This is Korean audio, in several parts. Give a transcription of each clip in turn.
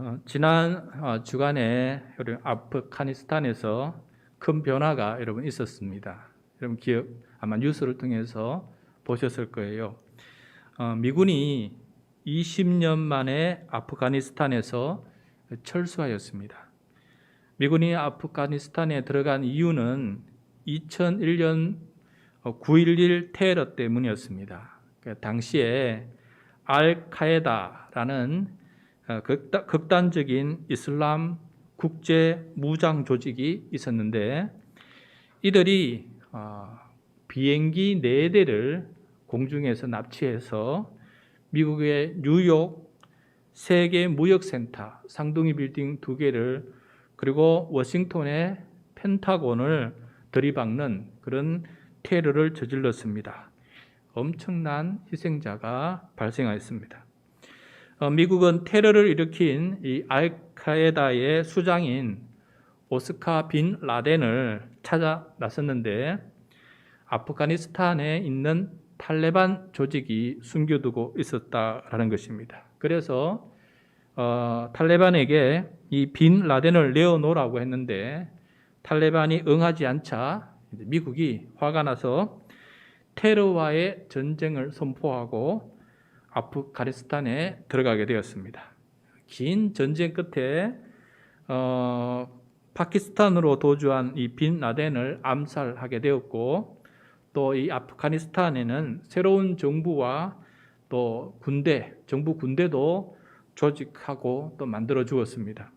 어, 지난 어, 주간에 우리 아프가니스탄에서 큰 변화가 여러분 있었습니다. 여러분 기억 아마 뉴스를 통해서 보셨을 거예요. 어, 미군이 20년 만에 아프가니스탄에서 철수하였습니다. 미군이 아프가니스탄에 들어간 이유는 2001년 9.11 테러 때문이었습니다. 그 당시에 알카에다라는 어, 극단- 극단적인 이슬람 국제 무장 조직이 있었는데 이들이 어, 비행기 네 대를 공중에서 납치해서 미국의 뉴욕 세계 무역센터 쌍둥이 빌딩 두 개를 그리고 워싱턴의 펜타곤을 들이박는 그런 테러를 저질렀습니다. 엄청난 희생자가 발생하였습니다. 어, 미국은 테러를 일으킨 이 알카에다의 수장인 오스카 빈 라덴을 찾아 나섰는데 아프가니스탄에 있는 탈레반 조직이 숨겨두고 있었다라는 것입니다. 그래서 어, 탈레반에게 이 빈 라덴을 내어놓으라고 했는데 탈레반이 응하지 않자 미국이 화가 나서 테러와의 전쟁을 선포하고 아프가니스탄에 들어가게 되었습니다. 긴 전쟁 끝에 어, 파키스탄으로 도주한 이 빈 라덴을 암살하게 되었고 또 이 아프가니스탄에는 새로운 정부와 또 군대, 정부 군대도 조직하고 또 만들어 주었습니다.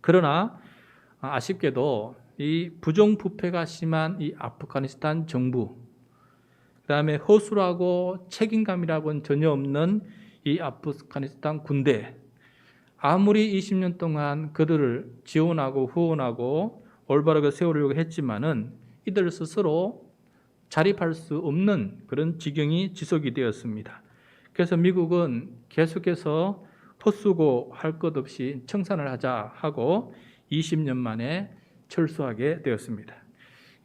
그러나 아쉽게도 이 부정부패가 심한 이 아프가니스탄 정부, 그다음에 허술하고 책임감이라고는 전혀 없는 이 아프가니스탄 군대, 아무리 20년 동안 그들을 지원하고 후원하고 올바르게 세우려고 했지만은 이들 스스로 자립할 수 없는 그런 지경이 지속이 되었습니다. 그래서 미국은 계속해서 헛수고 할 것 없이 청산을 하자 하고 20년 만에 철수하게 되었습니다.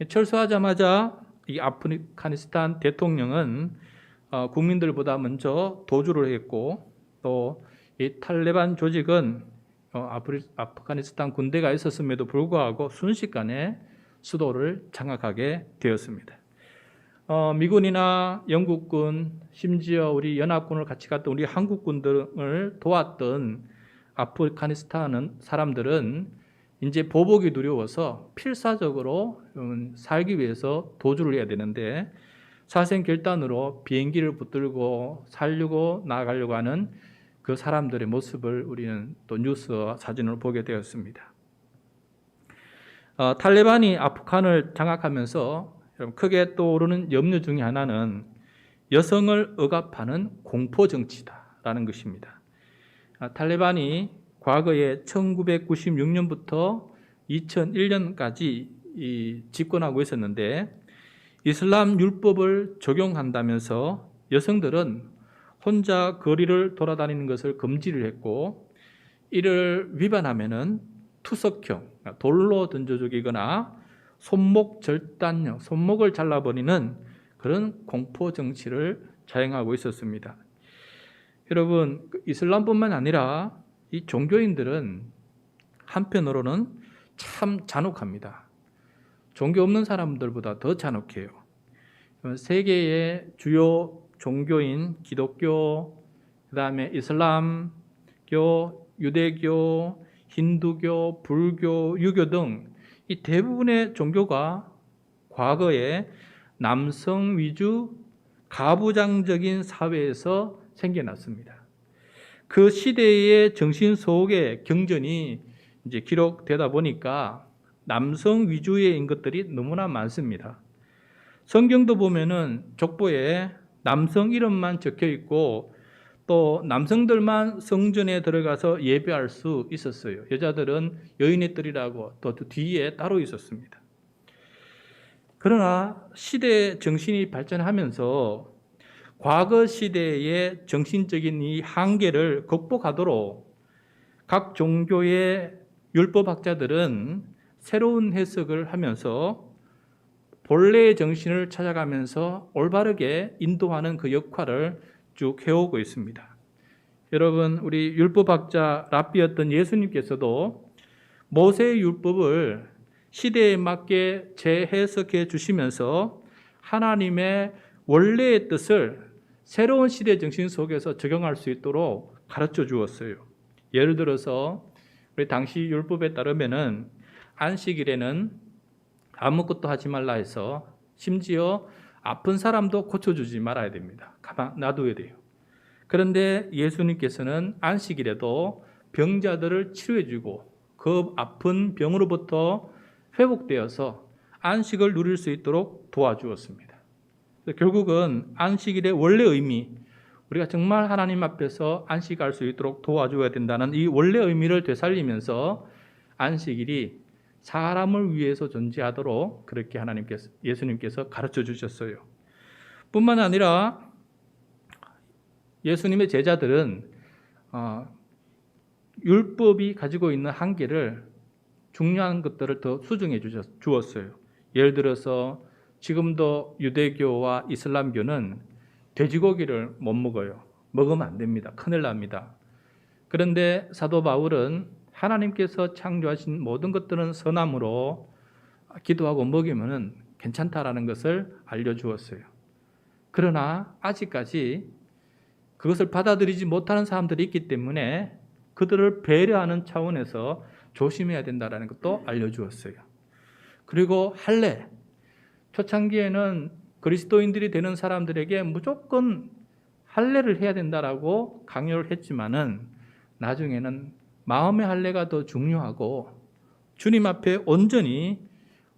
철수하자마자 이 아프가니스탄 대통령은 어, 국민들보다 먼저 도주를 했고 또 이 탈레반 조직은 어, 아프리, 아프가니스탄 군대가 있었음에도 불구하고 순식간에 수도를 장악하게 되었습니다. 어, 미군이나 영국군, 심지어 우리 연합군을 같이 갔던 우리 한국군들을 도왔던 아프가니스탄 사람들은 이제 보복이 두려워서 필사적으로 음, 살기 위해서 도주를 해야 되는데 사생결단으로 비행기를 붙들고 살려고 나가려고 하는 그 사람들의 모습을 우리는 또 뉴스와 사진을 보게 되었습니다. 어, 탈레반이 아프간을 장악하면서 크게 떠오르는 염려 중에 하나는 여성을 억압하는 공포 정치다라는 것입니다. 아, 탈레반이 과거에 1996년부터 2001년까지 이 집권하고 있었는데 이슬람 율법을 적용한다면서 여성들은 혼자 거리를 돌아다니는 것을 금지를 했고 이를 위반하면은 투석형 돌로 던져 죽이거나 손목 절단형 손목을 잘라버리는 그런 공포 정치를 자행하고 있었습니다. 여러분 그 이슬람뿐만 아니라 이 종교인들은 한편으로는 참 잔혹합니다. 종교 없는 사람들보다 더 잔혹해요. 세계의 주요 종교인 기독교, 그다음에 이슬람교, 유대교, 힌두교, 불교, 유교 등 이 대부분의 종교가 과거에 남성 위주 가부장적인 사회에서 생겨났습니다. 그 시대의 정신 속의 경전이 이제 기록되다 보니까 남성 위주의 것들이 너무나 많습니다. 성경도 보면은 족보에 남성 이름만 적혀 있고 또 남성들만 성전에 들어가서 예배할 수 있었어요. 여자들은 여인의 뜰이라고 또 뒤에 따로 있었습니다. 그러나 시대 정신이 발전하면서 과거 시대의 정신적인 이 한계를 극복하도록 각 종교의 율법학자들은 새로운 해석을 하면서 본래의 정신을 찾아가면서 올바르게 인도하는 그 역할을 쭉 해오고 있습니다. 여러분 우리 율법학자 랍비였던 예수님께서도 모세의 율법을 시대에 맞게 재해석해 주시면서 하나님의 원래의 뜻을 새로운 시대 정신 속에서 적용할 수 있도록 가르쳐 주었어요. 예를 들어서 우리 당시 율법에 따르면은 안식일에는 아무것도 하지 말라 해서 심지어 아픈 사람도 고쳐주지 말아야 됩니다. 가만 놔둬야 돼요. 그런데 예수님께서는 안식일에도 병자들을 치료해주고 그 아픈 병으로부터 회복되어서 안식을 누릴 수 있도록 도와주었습니다. 그래서 결국은 안식일의 원래 의미, 우리가 정말 하나님 앞에서 안식할 수 있도록 도와줘야 된다는 이 원래 의미를 되살리면서 안식일이 사람을 위해서 존재하도록 그렇게 하나님께서 예수님께서 가르쳐 주셨어요. 뿐만 아니라 예수님의 제자들은 어, 율법이 가지고 있는 한계를 중요한 것들을 더 수정해 주셨, 주었어요. 예를 들어서 지금도 유대교와 이슬람교는 돼지고기를 못 먹어요. 먹으면 안 됩니다. 큰일 납니다. 그런데 사도 바울은 하나님께서 창조하신 모든 것들은 선함으로 기도하고 먹이면은 괜찮다라는 것을 알려주었어요. 그러나 아직까지 그것을 받아들이지 못하는 사람들이 있기 때문에 그들을 배려하는 차원에서 조심해야 된다라는 것도 알려주었어요. 그리고 할례 초창기에는 그리스도인들이 되는 사람들에게 무조건 할례를 해야 된다라고 강요를 했지만은 나중에는 마음의 할례가 더 중요하고 주님 앞에 온전히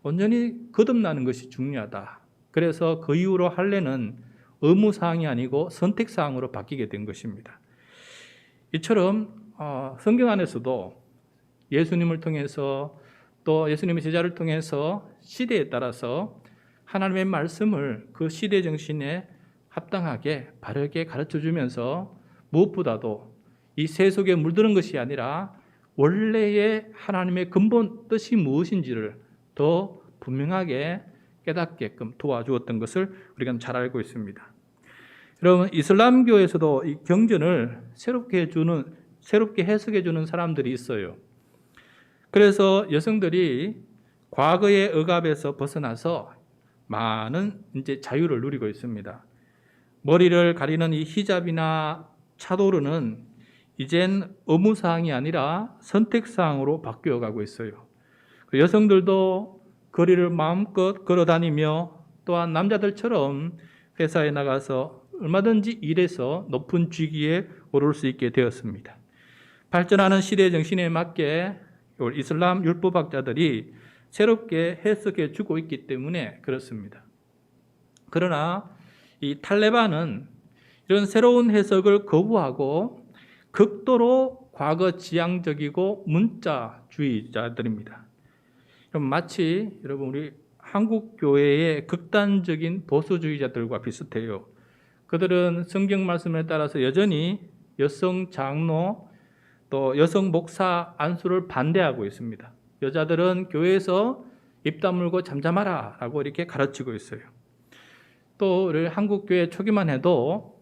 온전히 거듭나는 것이 중요하다. 그래서 그 이후로 할례는 의무 사항이 아니고 선택 사항으로 바뀌게 된 것입니다. 이처럼 어, 성경 안에서도 예수님을 통해서 또 예수님의 제자를 통해서 시대에 따라서 하나님의 말씀을 그 시대 정신에 합당하게 바르게 가르쳐 주면서 무엇보다도 이 세속에 물드는 것이 아니라 원래의 하나님의 근본 뜻이 무엇인지를 더 분명하게 깨닫게끔 도와주었던 것을 우리가 잘 알고 있습니다. 여러분 이슬람교에서도 이 경전을 새롭게 해주는 새롭게 해석해 주는 사람들이 있어요. 그래서 여성들이 과거의 억압에서 벗어나서 많은 이제 자유를 누리고 있습니다. 머리를 가리는 이 히잡이나 차도르는 이젠 의무 사항이 아니라 선택 사항으로 바뀌어 가고 있어요. 그 여성들도 거리를 마음껏 걸어 다니며 또한 남자들처럼 회사에 나가서 얼마든지 일해서 높은 직위에 오를 수 있게 되었습니다. 발전하는 시대 정신에 맞게 이슬람 율법학자들이 새롭게 해석해 주고 있기 때문에 그렇습니다. 그러나 이 탈레반은 이런 새로운 해석을 거부하고 극도로 과거 지향적이고 문자주의자들입니다. 마치 여러분 우리 한국 교회의 극단적인 보수주의자들과 비슷해요. 그들은 성경 말씀에 따라서 여전히 여성 장로 또 여성 목사 안수를 반대하고 있습니다. 여자들은 교회에서 입 다물고 잠잠하라 라고 이렇게 가르치고 있어요. 또 한국 교회 초기만 해도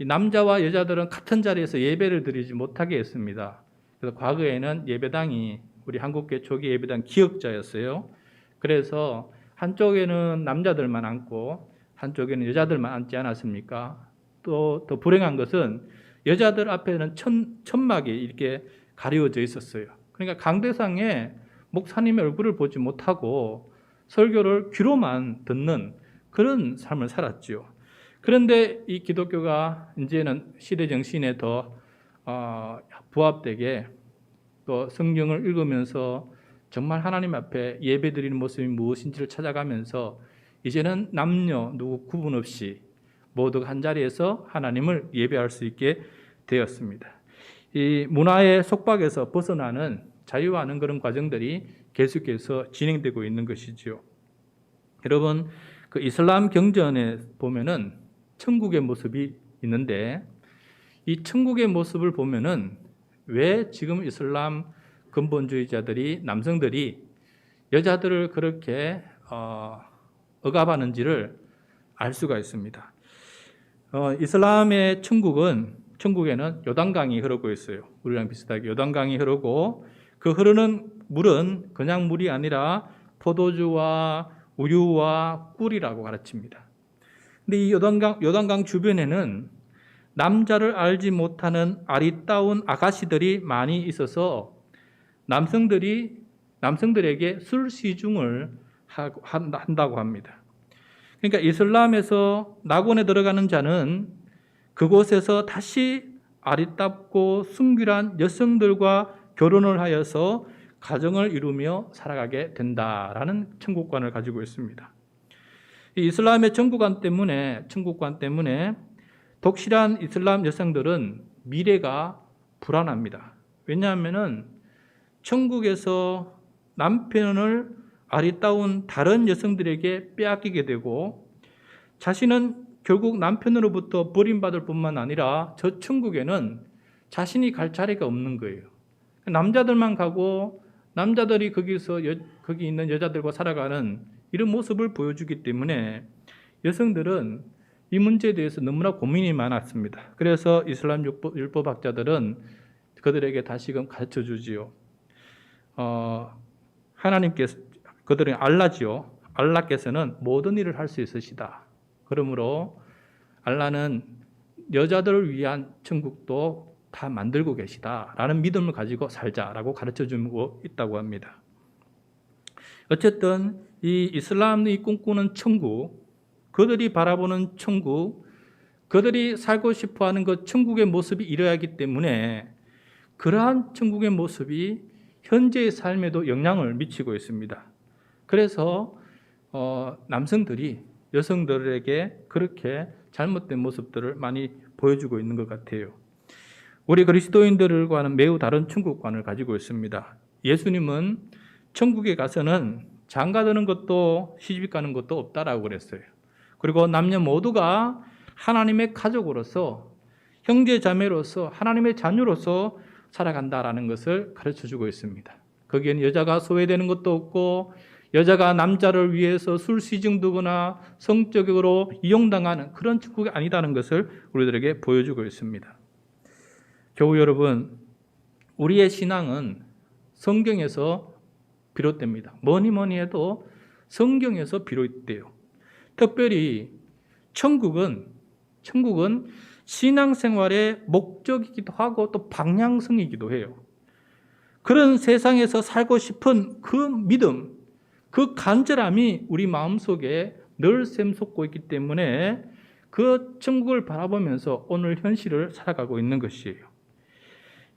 남자와 여자들은 같은 자리에서 예배를 드리지 못하게 했습니다. 그래서 과거에는 예배당이 우리 한국교회 초기 예배당 기억자였어요. 그래서 한쪽에는 남자들만 앉고 한쪽에는 여자들만 앉지 않았습니까? 또 더 불행한 것은 여자들 앞에는 천, 천막이 이렇게 가려져 있었어요. 그러니까 강대상에 목사님의 얼굴을 보지 못하고 설교를 귀로만 듣는 그런 삶을 살았지요. 그런데 이 기독교가 이제는 시대 정신에 더 어, 부합되게 또 성경을 읽으면서 정말 하나님 앞에 예배드리는 모습이 무엇인지를 찾아가면서 이제는 남녀 누구 구분 없이 모두가 한 자리에서 하나님을 예배할 수 있게 되었습니다. 이 문화의 속박에서 벗어나는 자유하는 그런 과정들이 계속해서 진행되고 있는 것이지요. 여러분, 그 이슬람 경전에 보면은 천국의 모습이 있는데 이 천국의 모습을 보면은 왜 지금 이슬람 근본주의자들이 남성들이 여자들을 그렇게 어, 억압하는지를 알 수가 있습니다. 어, 이슬람의 천국은 천국에는 요단강이 흐르고 있어요. 우리랑 비슷하게 요단강이 흐르고 그 흐르는 물은 그냥 물이 아니라 포도주와 우유와 꿀이라고 가르칩니다. 근데 이 요단강 요단강 주변에는 남자를 알지 못하는 아리따운 아가씨들이 많이 있어서 남성들이 남성들에게 술 시중을 한다고 합니다. 그러니까 이슬람에서 낙원에 들어가는 자는 그곳에서 다시 아리따고 순결한 여성들과 결혼을 하여서 가정을 이루며 살아가게 된다라는 천국관을 가지고 있습니다. 이 이슬람의 천국관 때문에 천국관 때문에 독실한 이슬람 여성들은 미래가 불안합니다. 왜냐하면은 천국에서 남편을 아리따운 다른 여성들에게 빼앗기게 되고 자신은 결국 남편으로부터 버림받을 뿐만 아니라 저 천국에는 자신이 갈 자리가 없는 거예요. 남자들만 가고 남자들이 거기서 여- 거기 있는 여자들과 살아가는 이런 모습을 보여주기 때문에 여성들은 이 문제에 대해서 너무나 고민이 많았습니다. 그래서 이슬람 율법, 율법학자들은 그들에게 다시금 가르쳐 주지요. 어, 하나님께서 그들은 알라지요. 알라께서는 모든 일을 할 수 있으시다. 그러므로 알라는 여자들을 위한 천국도 다 만들고 계시다라는 믿음을 가지고 살자라고 가르쳐 주고 있다고 합니다. 어쨌든 이 이슬람이 꿈꾸는 천국, 그들이 바라보는 천국, 그들이 살고 싶어 하는 그 천국의 모습이 이러야 하기 때문에 그러한 천국의 모습이 현재의 삶에도 영향을 미치고 있습니다. 그래서 어, 남성들이 여성들에게 그렇게 잘못된 모습들을 많이 보여주고 있는 것 같아요. 우리 그리스도인들과는 매우 다른 천국관을 가지고 있습니다. 예수님은 천국에 가서는 장가 드는 것도 시집 가는 것도 없다라고 그랬어요. 그리고 남녀 모두가 하나님의 가족으로서 형제 자매로서 하나님의 자녀로서 살아간다라는 것을 가르쳐 주고 있습니다. 거기에는 여자가 소외되는 것도 없고 여자가 남자를 위해서 술 시중 두거나 성적으로 이용당하는 그런 축국이 아니다는 것을 우리들에게 보여주고 있습니다. 교우 여러분, 우리의 신앙은 성경에서 비롯됩니다. 뭐니 뭐니 해도 성경에서 비롯돼요. 특별히 천국은 천국은 신앙생활의 목적이기도 하고 또 방향성이기도 해요. 그런 세상에서 살고 싶은 그 믿음, 그 간절함이 우리 마음속에 늘 샘솟고 있기 때문에 그 천국을 바라보면서 오늘 현실을 살아가고 있는 것이에요.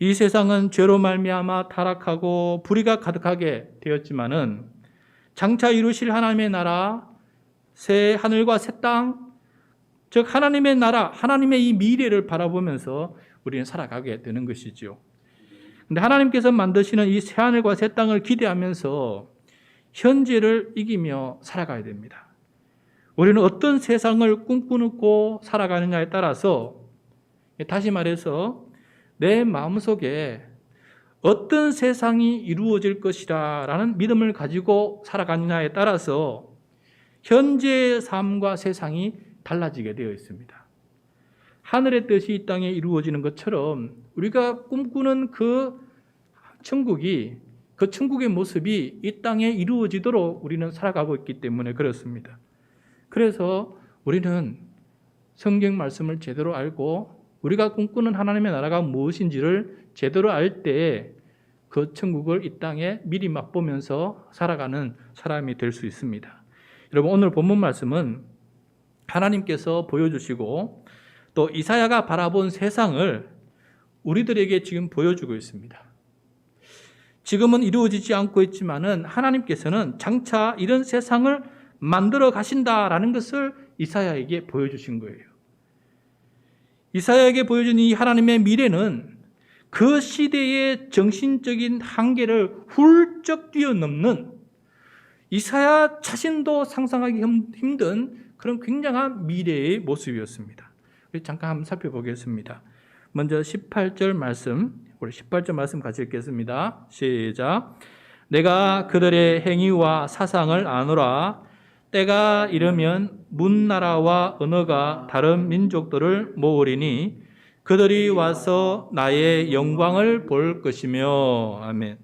이 세상은 죄로 말미암아 타락하고 불의가 가득하게 되었지만은 장차 이루실 하나님의 나라, 새 하늘과 새 땅, 즉 하나님의 나라, 하나님의 이 미래를 바라보면서 우리는 살아가게 되는 것이지요. 근데 하나님께서 만드시는 이 새 하늘과 새 땅을 기대하면서 현재를 이기며 살아가야 됩니다. 우리는 어떤 세상을 꿈꾸고 살아가느냐에 따라서 다시 말해서 내 마음속에 어떤 세상이 이루어질 것이라 라는 믿음을 가지고 살아가느냐에 따라서 현재의 삶과 세상이 달라지게 되어 있습니다. 하늘의 뜻이 이 땅에 이루어지는 것처럼 우리가 꿈꾸는 그 천국이 그 천국의 모습이 이 땅에 이루어지도록 우리는 살아가고 있기 때문에 그렇습니다. 그래서 우리는 성경 말씀을 제대로 알고 우리가 꿈꾸는 하나님의 나라가 무엇인지를 제대로 알때그 천국을 이 땅에 미리 맛보면서 살아가는 사람이 될 수 있습니다. 여러분 오늘 본문 말씀은 하나님께서 보여주시고 또 이사야가 바라본 세상을 우리들에게 지금 보여주고 있습니다. 지금은 이루어지지 않고 있지만은 하나님께서는 장차 이런 세상을 만들어 가신다라는 것을 이사야에게 보여주신 거예요. 이사야에게 보여준 이 하나님의 미래는 그 시대의 정신적인 한계를 훌쩍 뛰어넘는 이사야 자신도 상상하기 힘든 그런 굉장한 미래의 모습이었습니다. 잠깐 한번 살펴보겠습니다. 먼저 18절 말씀, 우리 18절 말씀 같이 읽겠습니다. 시작. 내가 그들의 행위와 사상을 아노라. 때가 이르면 문나라와 언어가 다른 민족들을 모으리니 그들이 와서 나의 영광을 볼 것이며 아멘.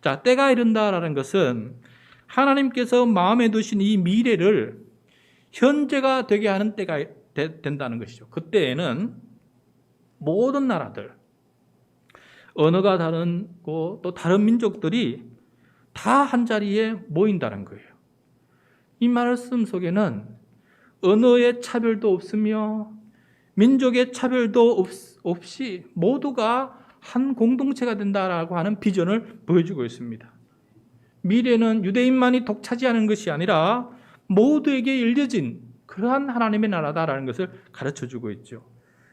자, 때가 이른다라는 것은 하나님께서 마음에 두신 이 미래를 현재가 되게 하는 때가 되- 된다는 것이죠. 그때에는 모든 나라들, 언어가 다르고 또 다른 민족들이 다 한 자리에 모인다는 거예요. 이 말씀 속에는 언어의 차별도 없으며 민족의 차별도 없, 없이 모두가 한 공동체가 된다라고 하는 비전을 보여주고 있습니다. 미래는 유대인만이 독차지하는 것이 아니라 모두에게 일려진 그러한 하나님의 나라다라는 것을 가르쳐 주고 있죠.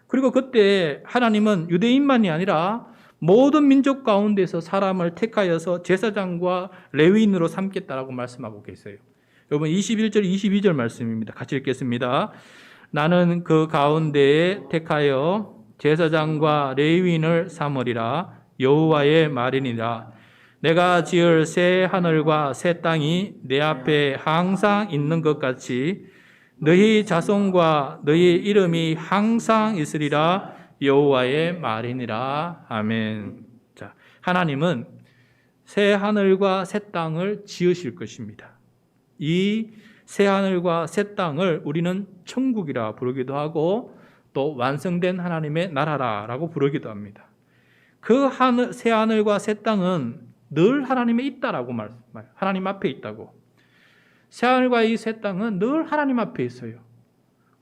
그리고 그때 하나님은 유대인만이 아니라 모든 민족 가운데서 사람을 택하여서 제사장과 레위인으로 삼겠다라고 말씀하고 계세요. 여러분 21절 22절 말씀입니다. 같이 읽겠습니다. 나는 그 가운데에 택하여 제사장과 레위인을 삼으리라 여호와의 말이니라 내가 지을 새 하늘과 새 땅이 내 앞에 항상 있는 것 같이 너희 자손과 너희 이름이 항상 있으리라 여호와의 말이니라 아멘. 자, 하나님은 새 하늘과 새 땅을 지으실 것입니다. 이 새 하늘과 새 땅을 우리는 천국이라 부르기도 하고 또 완성된 하나님의 나라라라고 부르기도 합니다. 그 하늘, 새 하늘과 새 땅은 늘 하나님에 있다라고 말씀해요. 하나님 앞에 있다고. 새 하늘과 이 새 땅은 늘 하나님 앞에 있어요.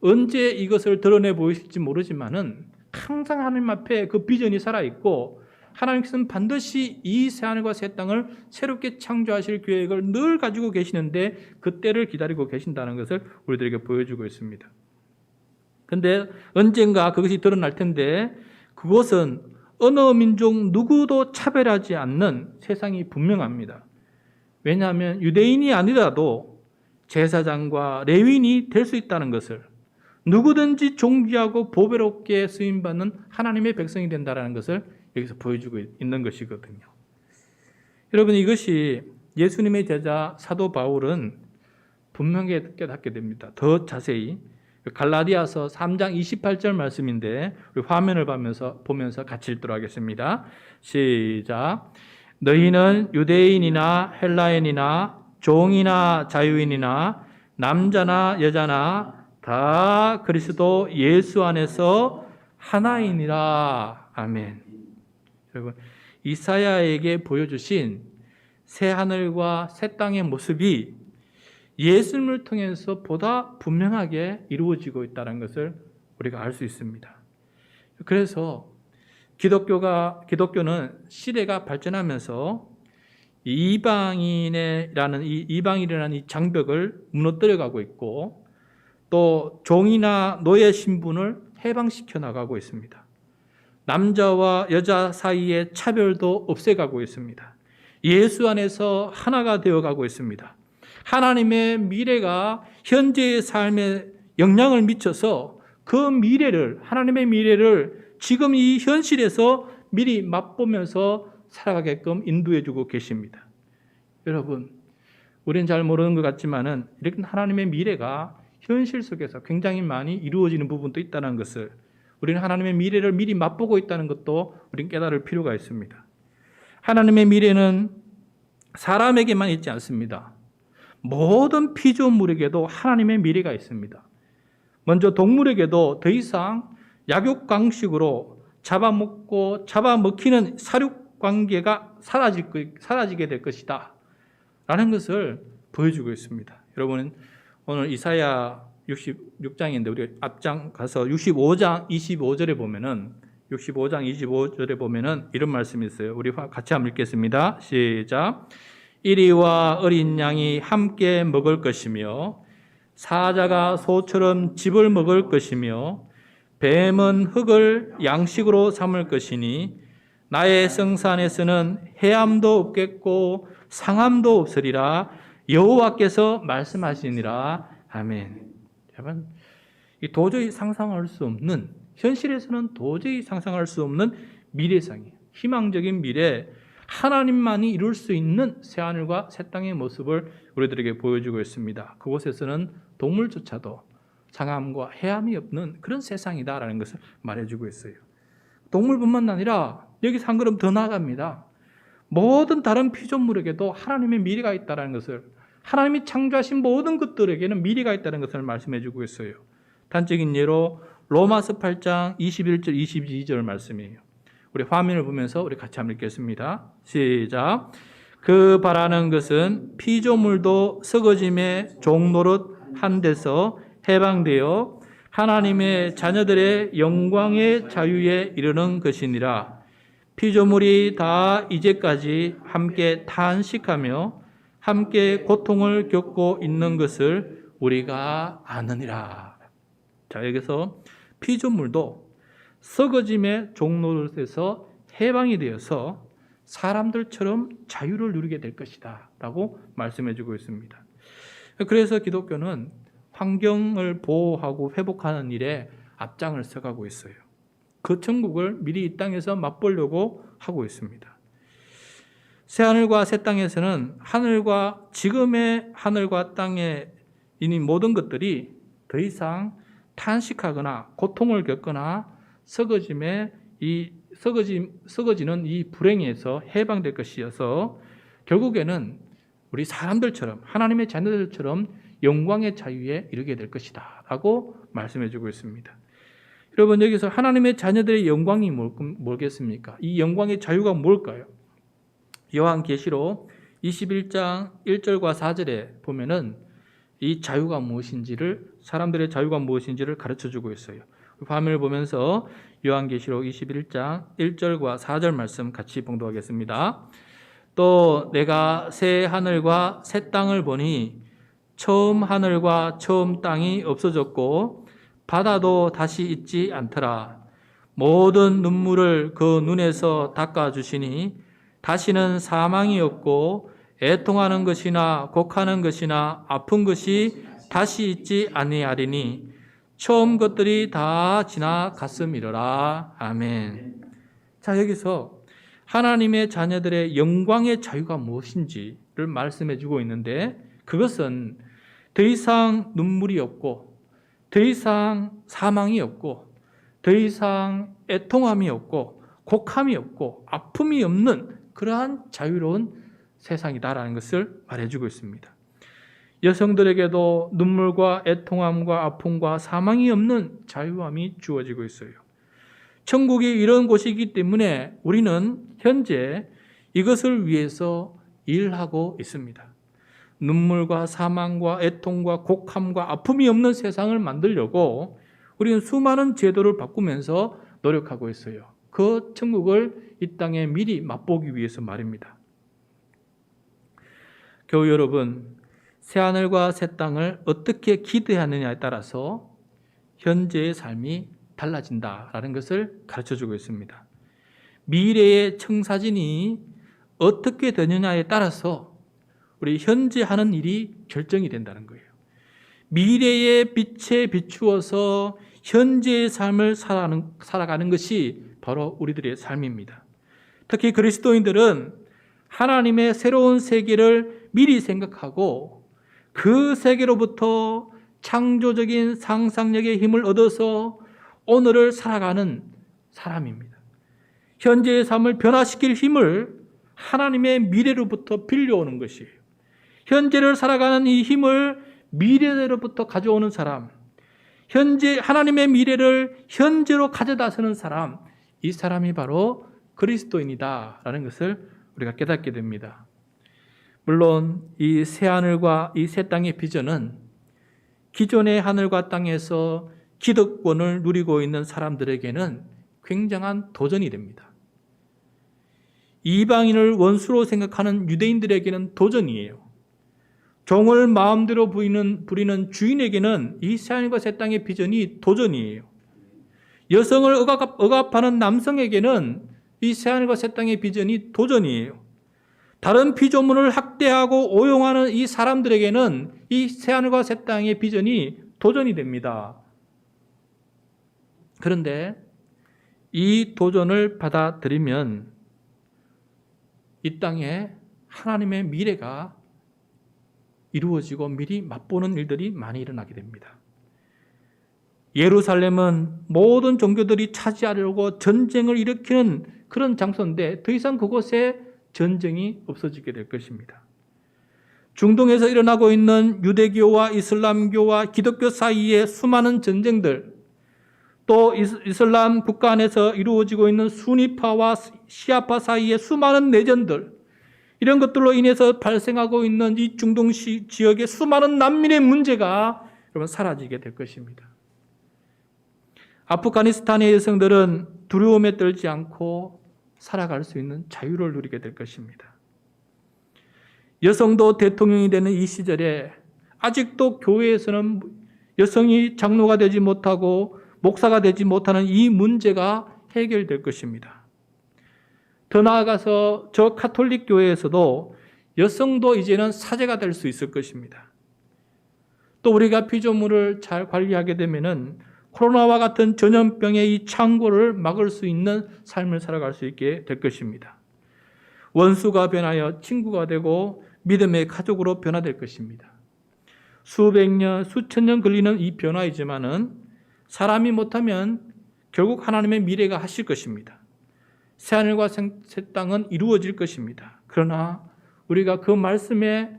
언제 이것을 드러내 보이실지 모르지만은 항상 하나님 앞에 그 비전이 살아 있고 하나님께서는 반드시 이 새 하늘과 새 땅을 새롭게 창조하실 계획을 늘 가지고 계시는데 그때를 기다리고 계신다는 것을 우리들에게 보여주고 있습니다. 근데 언젠가 그것이 드러날 텐데 그것은 어느 민족 누구도 차별하지 않는 세상이 분명합니다. 왜냐하면 유대인이 아니라도 제사장과 레위인이 될 수 있다는 것을 누구든지 존귀하고 보배롭게 쓰임 받는 하나님의 백성이 된다라는 것을 여기서 보여주고 있는 것이거든요. 여러분 이것이 예수님의 제자 사도 바울은 분명히 깨닫게 됩니다. 더 자세히 갈라디아서 3장 28절 말씀인데 우리 화면을 보면서 보면서 같이 읽도록 하겠습니다. 시작. 너희는 유대인이나 헬라인이나 종이나 자유인이나 남자나 여자나 다 그리스도 예수 안에서 하나이니라. 아멘. 여러분 이사야에게 보여주신 새 하늘과 새 땅의 모습이 예수님을 통해서 보다 분명하게 이루어지고 있다는 것을 우리가 알 수 있습니다. 그래서 기독교가 기독교는 시대가 발전하면서 이방인이라는 이 이방인이라는 이 장벽을 무너뜨려 가고 있고 또 종이나 노예 신분을 해방시켜 나가고 있습니다. 남자와 여자 사이의 차별도 없애가고 있습니다. 예수 안에서 하나가 되어 가고 있습니다. 하나님의 미래가 현재의 삶에 영향을 미쳐서 그 미래를, 하나님의 미래를 지금 이 현실에서 미리 맛보면서 살아가게끔 인도해 주고 계십니다. 여러분, 우리는 잘 모르는 것 같지만은 이렇게 하나님의 미래가 현실 속에서 굉장히 많이 이루어지는 부분도 있다는 것을 우리는 하나님의 미래를 미리 맛보고 있다는 것도 우리는 깨달을 필요가 있습니다. 하나님의 미래는 사람에게만 있지 않습니다. 모든 피조물에게도 하나님의 미래가 있습니다. 먼저 동물에게도 더 이상 약육강식으로 잡아먹고 잡아먹히는 사육 관계가 사라질 거, 사라지게 될 것이다. 라는 것을 보여주고 있습니다. 여러분 오늘 이사야 66장인데 우리 앞장 가서 65장 25절에 보면은 65장 25절에 보면은 이런 말씀이 있어요. 우리 같이 한번 읽겠습니다. 시작. 이리와 어린 양이 함께 먹을 것이며 사자가 소처럼 집을 먹을 것이며 뱀은 흙을 양식으로 삼을 것이니 나의 성산에서는 해함도 없겠고 상함도 없으리라 여호와께서 말씀하시니라 아멘. 여러분 이 도저히 상상할 수 없는 현실에서는 도저히 상상할 수 없는 미래상이에요. 희망적인 미래 하나님만이 이룰 수 있는 새 하늘과 새 땅의 모습을 우리들에게 보여주고 있습니다. 그곳에서는 동물조차도 상함과 해함이 없는 그런 세상이다라는 것을 말해주고 있어요. 동물뿐만 아니라 여기서 한 걸음 더 나아갑니다. 모든 다른 피조물에게도 하나님의 미래가 있다는 것을 하나님이 창조하신 모든 것들에게는 미래가 있다는 것을 말씀해 주고 있어요. 단적인 예로 로마서 8장 21절 22절 말씀이에요. 우리 화면을 보면서 우리 같이 한번 읽겠습니다. 시작. 그 바라는 것은 피조물도 썩어짐의 종노릇 한 데서 해방되어 하나님의 자녀들의 영광의 자유에 이르는 것이니라. 피조물이 다 이제까지 함께 탄식하며 함께 고통을 겪고 있는 것을 우리가 아느니라. 자, 여기서 피조물도 썩어짐의 종노릇에서 해방이 되어서 사람들처럼 자유를 누리게 될 것이다. 라고 말씀해 주고 있습니다. 그래서 기독교는 환경을 보호하고 회복하는 일에 앞장을 서가고 있어요. 그 천국을 미리 이 땅에서 맛보려고 하고 있습니다. 새 하늘과 새 땅에서는 하늘과 지금의 하늘과 땅에 있는 모든 것들이 더 이상 탄식하거나 고통을 겪거나 썩어짐에 이 썩어짐 썩어지는 이 불행에서 해방될 것이어서 결국에는 우리 사람들처럼 하나님의 자녀들처럼 영광의 자유에 이르게 될 것이다 라고 말씀해 주고 있습니다. 여러분 여기서 하나님의 자녀들의 영광이 뭘- 뭐겠습니까? 이 영광의 자유가 뭘까요? 요한계시록 21장 1절과 4절에 보면은 이 자유가 무엇인지를 사람들의 자유가 무엇인지를 가르쳐 주고 있어요. 화면을 보면서 요한계시록 21장 1절과 4절 말씀 같이 봉독하겠습니다. 또 내가 새 하늘과 새 땅을 보니 처음 하늘과 처음 땅이 없어졌고 바다도 다시 있지 않더라. 모든 눈물을 그 눈에서 닦아 주시니 다시는 사망이 없고 애통하는 것이나 곡하는 것이나 아픈 것이 다시 있지 아니하리니 처음 것들이 다 지나갔음이로라. 아멘. 자, 여기서 하나님의 자녀들의 영광의 자유가 무엇인지를 말씀해 주고 있는데 그것은 더 이상 눈물이 없고 더 이상 사망이 없고 더 이상 애통함이 없고 곡함이 없고 아픔이 없는 그러한 자유로운 세상이다라는 것을 말해주고 있습니다. 여성들에게도 눈물과 애통함과 아픔과 사망이 없는 자유함이 주어지고 있어요. 천국이 이런 곳이기 때문에 우리는 현재 이것을 위해서 일하고 있습니다. 눈물과 사망과 애통과 곡함과 아픔이 없는 세상을 만들려고 우리는 수많은 제도를 바꾸면서 노력하고 있어요. 그 천국을 이 땅에 미리 맛보기 위해서 말입니다. 교우 여러분, 새 하늘과 새 땅을 어떻게 기대하느냐에 따라서 현재의 삶이 달라진다라는 것을 가르쳐 주고 있습니다. 미래의 청사진이 어떻게 되느냐에 따라서 우리 현재 하는 일이 결정이 된다는 거예요. 미래의 빛에 비추어서 현재의 삶을 살아가는, 것이 바로 우리들의 삶입니다. 특히 그리스도인들은 하나님의 새로운 세계를 미리 생각하고 그 세계로부터 창조적인 상상력의 힘을 얻어서 오늘을 살아가는 사람입니다. 현재의 삶을 변화시킬 힘을 하나님의 미래로부터 빌려오는 것이에요. 현재를 살아가는 이 힘을 미래로부터 가져오는 사람, 현재 하나님의 미래를 현재로 가져다 서는 사람, 이 사람이 바로 그리스도인이다라는 것을 우리가 깨닫게 됩니다. 물론 이 새 하늘과 이 새 땅의 비전은 기존의 하늘과 땅에서 기득권을 누리고 있는 사람들에게는 굉장한 도전이 됩니다. 이방인을 원수로 생각하는 유대인들에게는 도전이에요. 종을 마음대로 부리는, 주인에게는 이 새 하늘과 새 땅의 비전이 도전이에요. 여성을 억압, 억압 하는 남성에게는 이 새하늘과 새 땅의 비전이 도전이에요. 다른 피조물을 학대하고 오용하는 이 사람들에게는 이 새하늘과 새 땅의 비전이 도전이 됩니다. 그런데 이 도전을 받아들이면 이 땅에 하나님의 미래가 이루어지고 미리 맛보는 일들이 많이 일어나게 됩니다. 예루살렘은 모든 종교들이 차지하려고 전쟁을 일으키는 그런 장소인데 더 이상 그곳에 전쟁이 없어지게 될 것입니다. 중동에서 일어나고 있는 유대교와 이슬람교와 기독교 사이의 수많은 전쟁들, 또 이슬람 국가 안에서 이루어지고 있는 수니파와 시아파 사이의 수많은 내전들, 이런 것들로 인해서 발생하고 있는 이 중동 시- 지역의 수많은 난민의 문제가 여러분 사라지게 될 것입니다. 아프가니스탄의 여성들은 두려움에 떨지 않고 살아갈 수 있는 자유를 누리게 될 것입니다. 여성도 대통령이 되는 이 시절에 아직도 교회에서는 여성이 장로가 되지 못하고 목사가 되지 못하는 이 문제가 해결될 것입니다. 더 나아가서 저 카톨릭 교회에서도 여성도 이제는 사제가 될 수 있을 것입니다. 또 우리가 피조물을 잘 관리하게 되면은 코로나와 같은 전염병의 이 창고를 막을 수 있는 삶을 살아갈 수 있게 될 것입니다. 원수가 변하여 친구가 되고 믿음의 가족으로 변화될 것입니다. 수백 년, 수천 년 걸리는 이 변화이지만은 사람이 못하면 결국 하나님의 미래가 하실 것입니다. 새하늘과 생- 새 땅은 이루어질 것입니다. 그러나 우리가 그 말씀에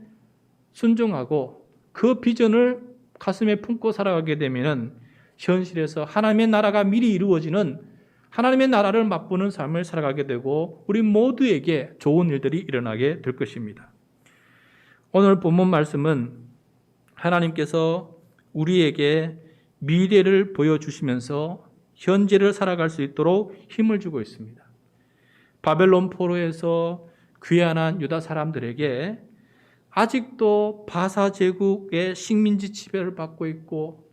순종하고 그 비전을 가슴에 품고 살아가게 되면은 현실에서 하나님의 나라가 미리 이루어지는 하나님의 나라를 맛보는 삶을 살아가게 되고 우리 모두에게 좋은 일들이 일어나게 될 것입니다. 오늘 본문 말씀은 하나님께서 우리에게 미래를 보여주시면서 현재를 살아갈 수 있도록 힘을 주고 있습니다. 바벨론 포로에서 귀환한 유다 사람들에게 아직도 바사 제국의 식민지 지배를 받고 있고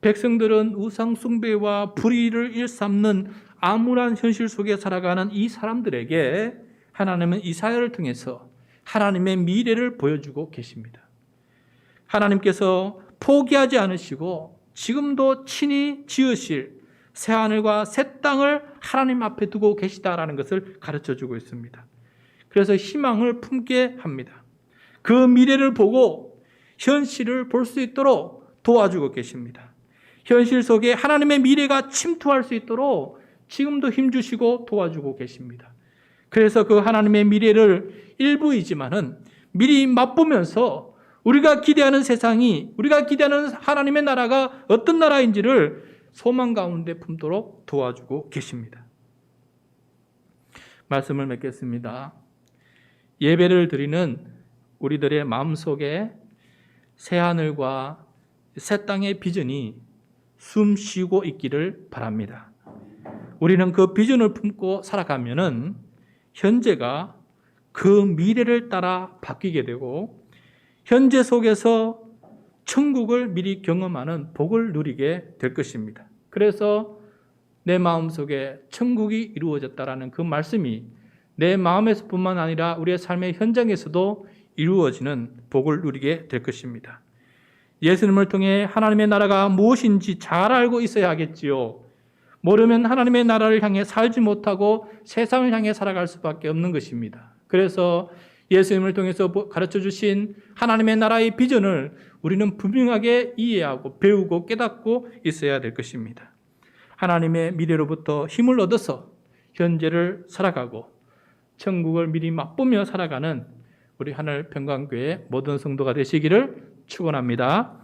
백성들은 우상 숭배와 불의를 일삼는 암울한 현실 속에 살아가는 이 사람들에게 하나님은 이사야를 통해서 하나님의 미래를 보여주고 계십니다. 하나님께서 포기하지 않으시고 지금도 친히 지으실 새 하늘과 새 땅을 하나님 앞에 두고 계시다라는 것을 가르쳐 주고 있습니다. 그래서 희망을 품게 합니다. 그 미래를 보고 현실을 볼 수 있도록 도와주고 계십니다. 현실 속에 하나님의 미래가 침투할 수 있도록 지금도 힘주시고 도와주고 계십니다. 그래서 그 하나님의 미래를 일부이지만은 미리 맛보면서 우리가 기대하는 세상이 우리가 기대하는 하나님의 나라가 어떤 나라인지를 소망 가운데 품도록 도와주고 계십니다. 말씀을 맺겠습니다. 예배를 드리는 우리들의 마음속에 새 하늘과 새 땅의 비전이 숨 쉬고 있기를 바랍니다. 우리는 그 비전을 품고 살아가면은 현재가 그 미래를 따라 바뀌게 되고 현재 속에서 천국을 미리 경험하는 복을 누리게 될 것입니다. 그래서 내 마음속에 천국이 이루어졌다라는 그 말씀이 내 마음에서뿐만 아니라 우리의 삶의 현장에서도 이루어지는 복을 누리게 될 것입니다. 예수님을 통해 하나님의 나라가 무엇인지 잘 알고 있어야 하겠지요. 모르면 하나님의 나라를 향해 살지 못하고 세상을 향해 살아갈 수밖에 없는 것입니다. 그래서 예수님을 통해서 가르쳐 주신 하나님의 나라의 비전을 우리는 분명하게 이해하고 배우고 깨닫고 있어야 될 것입니다. 하나님의 미래로부터 힘을 얻어서 현재를 살아가고 천국을 미리 맛보며 살아가는 우리 하늘 평강교회 모든 성도가 되시기를 축원합니다.